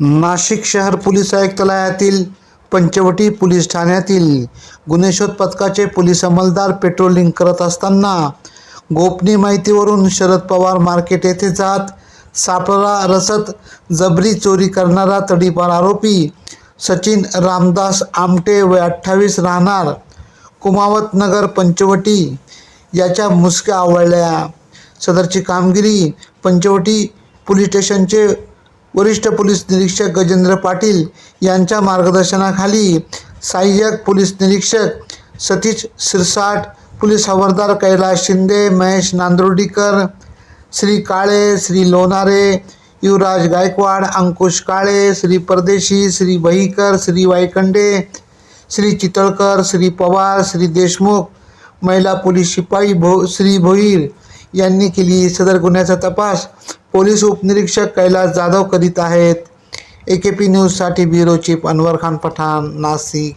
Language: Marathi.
नाशिक शहर पोलीस आयुक्तालयातील पंचवटी पोलीस ठाण्यातील गुन्हेशोध पथकाचे पोलीस अंमलदार पेट्रोलिंग करत असताना गोपनीय माहितीवरून शरद पवार मार्केट येथे जात सापळा रसद जबरी चोरी करणारा तडीपार आरोपी सचिन रामदास आमटे व अठ्ठावीस राहणार कुमावत नगर पंचवटी याच्या मुसक्या आवळल्या. सदरची कामगिरी पंचवटी पोलीस स्टेशनचे वरिष्ठ पोलीस निरीक्षक गजेंद्र पाटील यांच्या मार्गदर्शनाखाली सहाय्यक पोलीस निरीक्षक सतीश सिरसाट पोलीस हवालदार कैलास शिंदे महेश नांदुर्डीकर श्री काळे श्री लोणारे युवराज गायकवाड अंकुश काळे श्री परदेशी श्री बहीकर श्री वायकंडे श्री चितळकर श्री पवार श्री देशमुख महिला पोलीस शिपाई भो श्री भोईर यांनी केली. सदर गुन्ह्याचा तपास पोलीस उपनिरीक्षक कैलास जाधव करीत आहेत. ए के पी न्यूजसाठी ब्युरो चीफ अनवर खान पठाण नाशिक.